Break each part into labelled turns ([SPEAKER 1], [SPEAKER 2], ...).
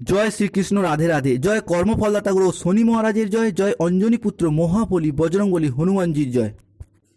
[SPEAKER 1] জয় শ্রীকৃষ্ণ, রাধে রাধে। জয় কর্মফলদাতা গুরু শনি মহারাজের জয় জয় অঞ্জনী পুত্র মহাপলি বজরঙ্গলী হনুমানজির জয়।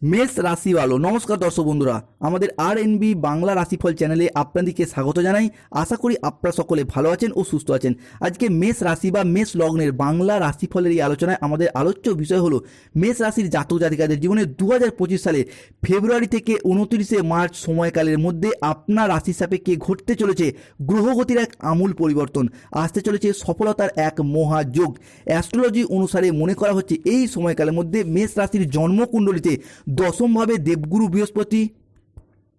[SPEAKER 1] মেষ রাশি আলো নমস্কার দর্শক বন্ধুরা। আমাদের আর এনবি বাংলা রাশিফল চ্যানেলে আপনাদেরকে স্বাগত জানাই। আশা করি আপনারা সকলে ভালো আছেন ও সুস্থ আছেন। আজকে মেষ রাশি বা মেষ লগ্নের বাংলা রাশিফলের এই আলোচনায় আমাদের আলোচ্য বিষয় হলো মেষ রাশির জাতক জাতিকাদের জীবনে দু হাজার পঁচিশ সালে ফেব্রুয়ারি থেকে উনত্রিশে মার্চ সময়কালের মধ্যে আপনার রাশি সাপেক্ষে ঘটতে চলেছে গ্রহগতির এক আমূল পরিবর্তন। আসতে চলেছে সফলতার এক মহাযোগ। অ্যাস্ট্রোলজি অনুসারে মনে করা হচ্ছে এই সময়কালের মধ্যে মেষ রাশির জন্মকুণ্ডলিতে দশমভাবে দেবগুরু বৃহস্পতি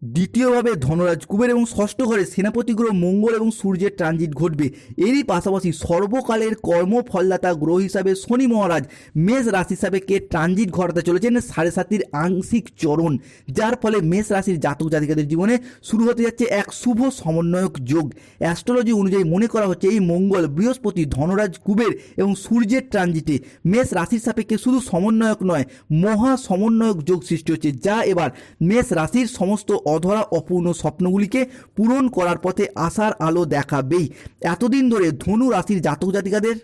[SPEAKER 1] দ্বিতীয়ভাবে ধনরাজ কুবের এবং ষষ্ঠ ঘরে সেনাপতি গ্রহ মঙ্গল এবং সূর্যের ট্রানজিট ঘটবে। এরই পাশাপাশি সর্বকালের কর্মফলদাতা গ্রহ হিসাবে শনি মহারাজ মেষ রাশি হিসাবে কে ট্রানজিট ঘটাতে চলেছেন সাড়ে সাতির আংশিক চরণ। যার ফলে মেষ রাশির জাতক জাতিকাদের জীবনে শুরু হতে যাচ্ছে এক শুভ সমন্বয়ক যোগ। অ্যাস্ট্রোলজি অনুযায়ী মনে করা হচ্ছে এই মঙ্গল বৃহস্পতি ধনরাজ কুবের এবং সূর্যের ট্রানজিটে মেষ রাশির সাপেক্ষে শুধু সমন্বয়ক নয়, মহা সমন্বয়ক যোগ সৃষ্টি হচ্ছে। যা এবার মেষ রাশির সমস্ত অধরা অপূর্ণ স্বপ্নগুলিকে পূরণ করার পথে আশার আলো দেখাবেই। এতদিন ধরে ধনু রাশির জাতক জাতিকাদের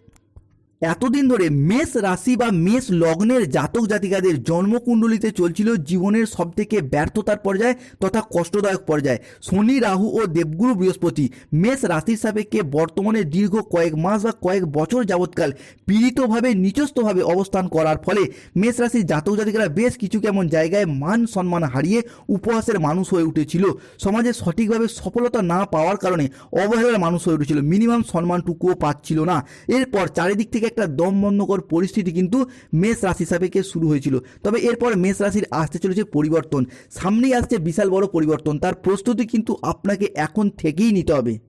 [SPEAKER 1] এতদিন ধরে মেষ রাশি বা মেষ লগ্নের জাতক জাতিকাদের জন্মকুণ্ডলিতে চলছিল জীবনের সবথেকে ব্যর্থতার পর্যায় তথা কষ্টদায়ক পর্যায়। শনি, রাহু ও দেবগুরু বৃহস্পতি মেষ রাশির সাপেক্ষে বর্তমানে দীর্ঘ কয়েক মাস বা কয়েক বছর যাবৎকাল পীড়িতভাবে নিচস্থভাবে অবস্থান করার ফলে মেষ রাশির জাতক জাতিকারা বেশ কিছু কেমন জায়গায় মান সম্মান হারিয়ে উপহাসের মানুষ হয়ে উঠেছিল। সমাজে সঠিকভাবে সফলতা না পাওয়ার কারণে অবহেলার মানুষ হয়ে উঠেছিল। মিনিমাম সম্মানটুকুও পাচ্ছিল না। এরপর চারিদিক থেকে একটা দম বন্ধকর পরিস্থিতি কিন্তু মেষ রাশি সাপেক্ষে শুরু হয়েছিল। তবে এরপর মেষ রাশির আসতে চলেছে পরিবর্তন। সামনেই আসছে বিশাল বড় পরিবর্তন। তার প্রস্তুতি কিন্তু আপনাকে এখন থেকেই নিতে হবে।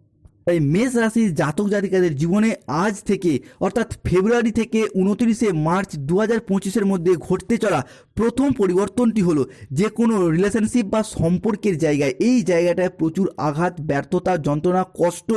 [SPEAKER 1] তাই মেষ রাশির জাতক জাতিকাদের জীবনে আজ থেকে, অর্থাৎ ফেব্রুয়ারি থেকে উনত্রিশে মার্চ দু হাজার পঁচিশের মধ্যে ঘটতে চলা প্রথম পরিবর্তনটি হলো যে কোনো রিলেশনশিপ বা সম্পর্কের জায়গায়, এই জায়গাটায় প্রচুর আঘাত, ব্যর্থতা, যন্ত্রণা, কষ্ট,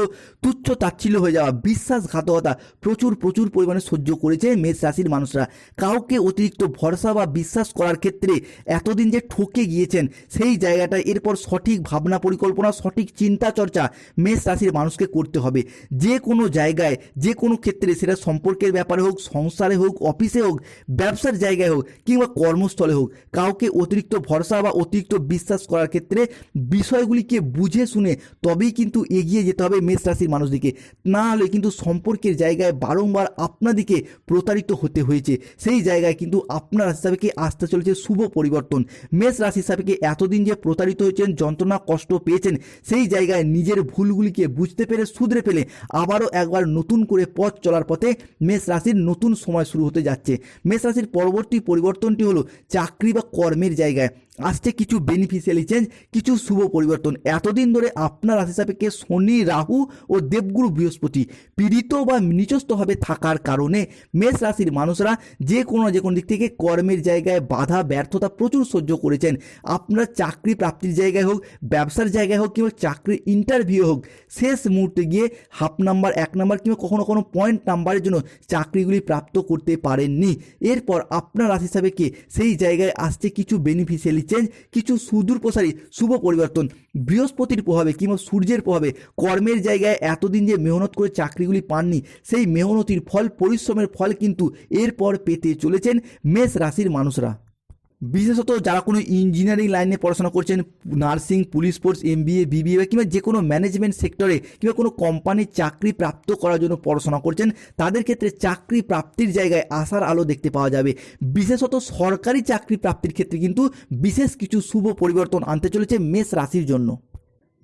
[SPEAKER 1] তুচ্ছ তাচ্ছিল্য হয়ে যাওয়া, বিশ্বাসঘাতকতা প্রচুর প্রচুর পরিমাণে সহ্য করেছে মেষ রাশির মানুষরা। কাউকে অতিরিক্ত ভরসা বা বিশ্বাস করার ক্ষেত্রে এতদিন যে ঠকে গিয়েছেন, সেই জায়গাটায় এরপর সঠিক ভাবনা, পরিকল্পনা, সঠিক চিন্তা চর্চা মেষ রাশির মানুষকে করতে হবে। যে কোনো জায়গায়, যে কোনো ক্ষেত্রে, সেটা সম্পর্কের ব্যাপারে হোক, সংসারে হোক, অফিসে হোক, ব্যবসার জায়গায় হোক, কিংবা কর্মস্থলে হোক, কাউকে অতিরিক্ত ভরসা বা অতিরিক্ত বিশ্বাস করার ক্ষেত্রে বিষয়গুলিকে বুঝে শুনে তবেই কিন্তু এগিয়ে যেতে হবে মেষ রাশির মানুষদিকে। না হলে কিন্তু সম্পর্কের জায়গায় বারংবার আপনাদিকে প্রতারিত হতে হয়েছে। সেই জায়গায় কিন্তু আপনার রাশি সাপেক্ষে আসতে চলেছে শুভ পরিবর্তন। মেষ রাশি সাপেক্ষে এতদিন যে প্রতারিত হয়েছেন, যন্ত্রণা, কষ্ট পেয়েছেন, সেই জায়গায় নিজের ভুলগুলিকে বুঝতে পেরে শুধরে ফেলে আবারও একবার নতুন করে পথ চলার পথে মেষ রাশির নতুন সময় শুরু হতে যাচ্ছে। মেষ রাশির পরবর্তী পরিবর্তনটি হলো চাকরি বা কর্মের জায়গায়। আসছে কিছু বেনিফিশিয়ালি চেঞ্জ কিছু শুভ পরিবর্তন। এতদিন ধরে আপনার রাশি সাপেক্ষে শনি, রাহু ও দেবগুরু বৃহস্পতি পীড়িত বা নিচস্থভাবে থাকার কারণে মেষ রাশির মানুষরা যে কোনো যে কোনো দিক থেকে কর্মের জায়গায় বাধা, ব্যর্থতা প্রচুর সহ্য করেছেন। আপনার চাকরি প্রাপ্তির জায়গায় হোক, ব্যবসার জায়গায় হোক কিংবা চাকরির ইন্টারভিউ হোক, শেষ মুহূর্তে গিয়ে হাফ নাম্বার এক নাম্বার কিংবা কখনো কোনো পয়েন্ট নাম্বারের জন্য চাকরিগুলি প্রাপ্ত করতে পারেননি। এরপর আপনার রাশি হিসাবে কে সেই জায়গায় আসছে কিছু বেনিফিশিয়ালি চেঞ্জ কিছু সুদূর প্রসারী, শুভ পরিবর্তন, বৃহস্পতির প্রভাবে কিংবা সূর্যের প্রভাবে কর্মের জায়গায় এতদিন যে মেহনত করে চাকরিগুলি পাননি, সেই মেহনতির ফল, পরিশ্রমের ফল কিন্তু এরপর পেতে চলেছেন মেষ রাশির মানুষরা। বিশেষত যারা কোনো ইঞ্জিনিয়ারিং লাইনে পড়াশোনা করছেন nursing police force MBA BBA কিংবা যে কোনো ম্যানেজমেন্ট সেক্টরে কিংবা কোনো কোম্পানির চাকরি প্রাপ্ত করার জন্য পড়াশোনা করছেন, তাদের ক্ষেত্রে চাকরি প্রাপ্তির জায়গায় আসার আলো দেখতে পাওয়া যাবে। বিশেষত সরকারি চাকরি প্রাপ্তির ক্ষেত্রে কিন্তু বিশেষ কিছু শুভ পরিবর্তন আনতে চলেছে মেষ রাশির জন্য।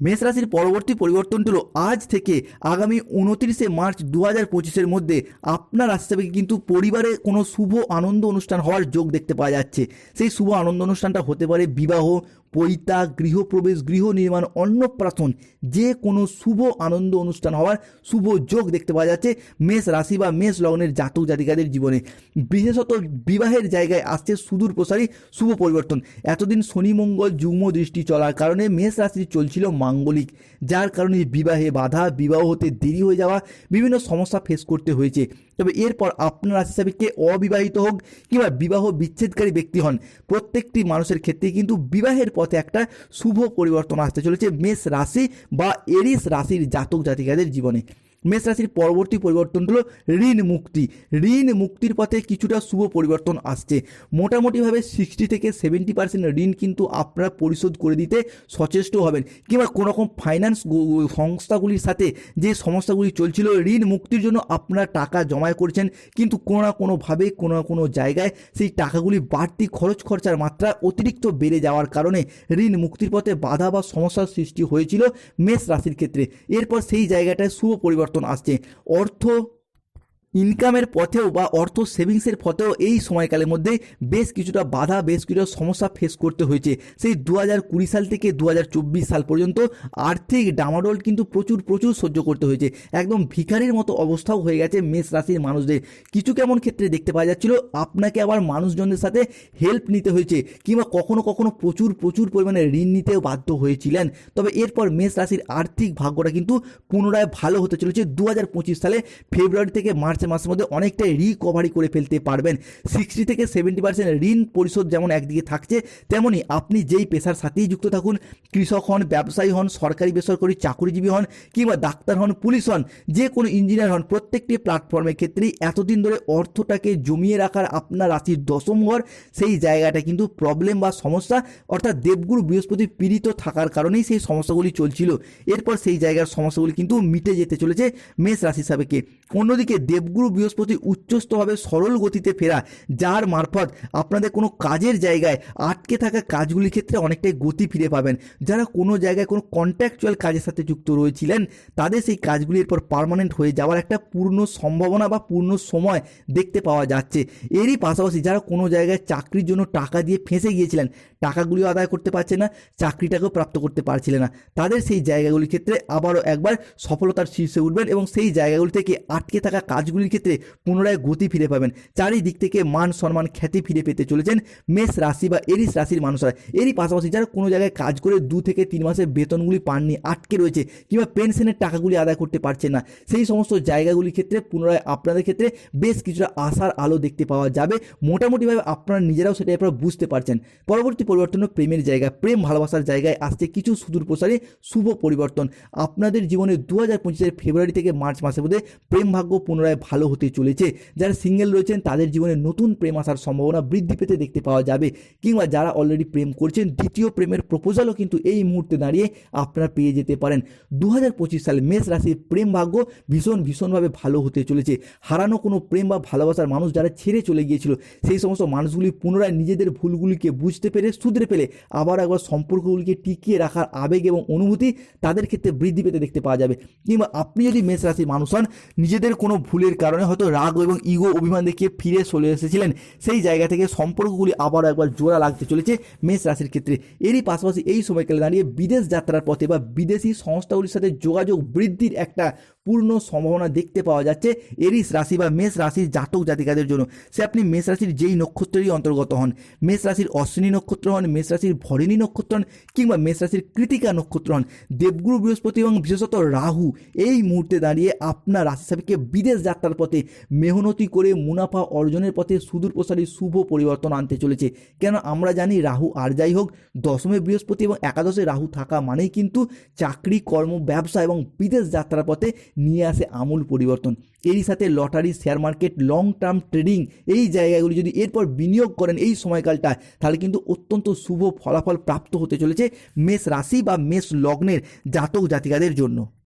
[SPEAKER 1] মেষ রাশির পরবর্তী পরিবর্তনটি হলো আজ থেকে আগামী উনত্রিশে মার্চ দু হাজার পঁচিশের মধ্যে আপনার রাশি থেকে কিন্তু পরিবারে কোনো শুভ আনন্দ অনুষ্ঠান হওয়ার যোগ দেখতে পাওয়া যাচ্ছে। সেই শুভ আনন্দ অনুষ্ঠানটা হতে পারে বিবাহ পৈতা গৃহপ্রবেশ গৃহ নির্মাণ অন্নপ্রাশন যে কোনো শুভ আনন্দ অনুষ্ঠান হওয়ার শুভ যোগ দেখতে পাওয়া যাচ্ছে মেষ রাশি বা মেষ লগ্নের জাতক জাতিকাদের জীবনে। বিশেষত বিবাহের জায়গায় আসছে সুদূর প্রসারী শুভ পরিবর্তন। এতদিন শনি, মঙ্গল, যুগ্ম দৃষ্টি চলার কারণে মেষ রাশি চলছিল মাঙ্গলিক, যার কারণে বিবাহে বাধা, বিবাহ হতে দেরি হয়ে যাওয়া, বিভিন্ন সমস্যা ফেস করতে হয়েছে। তবে এরপর আপনার রাশি সাপেক্ষে অবিবাহিত হোক কিংবা বিবাহ বিচ্ছেদকারী ব্যক্তি হন, প্রত্যেকটি মানুষের ক্ষেত্রে কিন্তু বিবাহের পথে একটা শুভ পরিবর্তন আসতে চলেছে মেষ রাশি বা এরিস রাশির জাতক জাতিকাদের জীবনে। মেষ রাশির পরবর্তী পরিবর্তন হলো ঋণ মুক্তি। ঋণ মুক্তির পথে কিছুটা শুভ পরিবর্তন আসছে। মোটামুটিভাবে সিক্সটি থেকে সেভেন্টি পার্সেন্ট ঋণ কিন্তু আপনারা পরিশোধ করে দিতে সচেষ্ট হবেন কিংবা কোনো রকম ফাইন্যান্স সংস্থাগুলির সাথে যে সমস্যাগুলি চলছিল, ঋণ মুক্তির জন্য আপনারা টাকা জমা করছেন কিন্তু কোনো না কোনোভাবে কোনো না কোনো জায়গায় সেই টাকাগুলি বাড়তি খরচ খরচার মাত্রা অতিরিক্ত বেড়ে যাওয়ার কারণে ঋণ মুক্তির পথে বাধা বা সমস্যার সৃষ্টি হয়েছিল মেষ রাশির ক্ষেত্রে। এরপর সেই জায়গাটায় শুভ পরিবর্তন আসছে। অর্থ ইনকামের পথেও বা অর্থ সেভিংসের পথেও এই সময়কালের মধ্যে বেশ কিছুটা বাধা, বেশ কিছুটা সমস্যা ফেস করতে হয়েছে। সেই দু কুড়ি সাল থেকে দু হাজার চব্বিশ সাল পর্যন্ত আর্থিক ডামাডোল কিন্তু প্রচুর প্রচুর সহ্য করতে হয়েছে। একদম ভিখারির মতো অবস্থাও হয়ে গেছে মেষ রাশির মানুষদের। কিছু কেমন ক্ষেত্রে দেখতে পাওয়া যাচ্ছিল, আপনাকে আবার মানুষজনদের সাথে হেল্প নিতে হয়েছে কিংবা কখনো কখনো প্রচুর প্রচুর পরিমাণে ঋণ নিতেও বাধ্য হয়েছিলেন। তবে এরপর মেষ রাশির আর্থিক ভাগ্যটা কিন্তু পুনরায় ভালো হতে চলেছে। দু হাজার পঁচিশ সালে ফেব্রুয়ারি থেকে মার্চ মাসের মধ্যে অনেকটাই রিকভারি করে ফেলতে পারবেন। সিক্সটি থেকে সেভেন্টি পার্সেন্ট ঋণ পরিশোধ যেমন একদিকে থাকছে তেমনই আপনি যেই পেশার সাথেই যুক্ত থাকুন, কৃষক হন, ব্যবসায়ী হন, সরকারি, বেসরকারি চাকরিজীবী হন কিংবা ডাক্তার হন, পুলিশ হন, যে কোনো ইঞ্জিনিয়ার হন, প্রত্যেকটি প্ল্যাটফর্মের ক্ষেত্রেই এতদিন ধরে অর্থটাকে জমিয়ে রাখার আপনার রাশির দশম ঘর, সেই জায়গাটা কিন্তু প্রবলেম বা সমস্যা, অর্থাৎ দেবগুরু বৃহস্পতি পীড়িত থাকার কারণেই সেই সমস্যাগুলি চলছিল। এরপর সেই জায়গার সমস্যাগুলি কিন্তু মিটে যেতে চলেছে মেষ রাশি সাবেকে অন্যদিকে দেবগুরু বৃহস্পতি উচ্চস্তভাবে সরল গতিতে ফেরা, যার মারফত আপনাদের কোনো কাজের জায়গায় আটকে থাকা কাজগুলির ক্ষেত্রে অনেকটাই গতি ফিরে পাবেন। যারা কোনো জায়গায় কোনো কন্ট্রাকচুয়াল কাজের সাথে যুক্ত রয়েছিলেন, তাদের সেই কাজগুলি এরপর পার্মানেন্ট হয়ে যাওয়ার একটা পূর্ণ সম্ভাবনা বা পূর্ণ সময় দেখতে পাওয়া যাচ্ছে। এরই পাশাপাশি যারা কোনো জায়গায় চাকরির জন্য টাকা দিয়ে ফেঁসে গিয়েছিলেন, টাকাগুলিও আদায় করতে পারছে না, চাকরিটাকেও প্রাপ্ত করতে পারছিলেন না। তাদের সেই জায়গাগুলির ক্ষেত্রে আবারও একবার সফলতার শীর্ষে উঠবেন এবং সেই জায়গাগুলি থেকে আটকে থাকা কাজগুলির ক্ষেত্রে পুনরায় গতি ফিরে পাবেন। চারিদিক থেকে মান, সম্মান, খ্যাতি ফিরে পেতে চলেছেন মেষ রাশি বা এরিস রাশির মানুষরা। এরই পাশাপাশি যারা কোনো জায়গায় কাজ করে দু থেকে তিন মাসের বেতনগুলি পাননি, আটকে রয়েছে কিংবা পেনশনের টাকাগুলি আদায় করতে পারছেন না, সেই সমস্ত জায়গাগুলির ক্ষেত্রে পুনরায় আপনাদের ক্ষেত্রে বেশ কিছুটা আশার আলো দেখতে পাওয়া যাবে। মোটামুটিভাবে আপনারা নিজেরাও সেটা আপনারা বুঝতে পারছেন। পরবর্তী পরিবর্তন প্রেমের জায়গা। প্রেম ভালোবাসার জায়গায় আসছে কিছু সুদূর প্রসারী, শুভ পরিবর্তন। আপনাদের জীবনে দু হাজার পঁচিশের ফেব্রুয়ারি থেকে মার্চ মাসের মধ্যে প্রেম ভাগ্য পুনরায় ভালো হতে চলেছে। যারা সিঙ্গেল রয়েছেন, তাদের জীবনে নতুন প্রেম আসার সম্ভাবনা বৃদ্ধি পেতে দেখতে পাওয়া যাবে। কিংবা যারা অলরেডি প্রেম করছেন, দ্বিতীয় প্রেমের প্রপোজালও কিন্তু এই মুহূর্তে দাঁড়িয়ে আপনারা পেয়ে যেতে পারেন। দু হাজার পঁচিশ সালে মেষ রাশির প্রেম ভাগ্য ভীষণ ভীষণভাবে ভালো হতে চলেছে। হারানো কোনো প্রেম বা ভালোবাসার মানুষ যারা ছেড়ে চলে গিয়েছিল, সেই সমস্ত মানুষগুলি পুনরায় নিজেদের ভুলগুলিকে বুঝতে পেরে, শুধরে পেলে আবার একবার সম্পর্কগুলিকে টিকিয়ে রাখার আবেগ এবং অনুভূতি তাদের ক্ষেত্রে বৃদ্ধি পেতে দেখতে পাওয়া যাবে। কিংবা আপনি যদি মেষ রাশির মানুষ হন, নিজেদের কোনো ভুলের কারণে হয়তো রাগ এবং ইগো অভিমান দেখিয়ে ফিরে চলে এসেছিলেন। সেই জায়গা থেকে সম্পর্কগুলি আবারও একবার জোড়া লাগতে চলেছে মেষ রাশির ক্ষেত্রে। এরই পাশাপাশি এই সময়কালে দাঁড়িয়ে বিদেশ যাত্রার পথে বা বিদেশি সংস্থাগুলির সাথে যোগাযোগ বৃদ্ধির একটা পূর্ণ সম্ভাবনা দেখতে পাওয়া যাচ্ছে এরিস রাশি বা মেষ রাশির জাতক জাতিকাদের জন্য। সে আপনি মেষ রাশির যেই নক্ষত্রেরই অন্তর্গত হন, মেষ রাশির অশ্বিনী নক্ষত্র হন, মেষ রাশির ভরিণী নক্ষত্র হন, কিংবা মেষ রাশির কৃতিকা নক্ষত্র হন, দেবগুরু বৃহস্পতি এবং বিশেষত রাহু, এই মুহূর্তে দাঁড়িয়ে আপনার রাশি সাপেক্ষে বিদেশ যাত্রার পথে মেহনতি করে মুনাফা অর্জনের পথে সুদূর প্রসারী শুভ পরিবর্তন আনতে চলেছে। কেন আমরা জানি রাহু আর যাই হোক, দশমে বৃহস্পতি এবং একাদশে রাহু থাকা মানেই কিন্তু চাকরি, কর্ম, ব্যবসা এবং বিদেশ যাত্রার পথে নিয়ে আসে আমূল পরিবর্তন। এরই সাথে lottery share market long term trading এই জায়গাগুলি যদি এরপর বিনিয়োগ করেন এই সময়কালটায়, তাহলে কিন্তু অত্যন্ত শুভ ফলাফল প্রাপ্ত হতে চলেছে মেষ রাশি বা মেষ লগ্নের জাতক জাতিকাদের জন্য।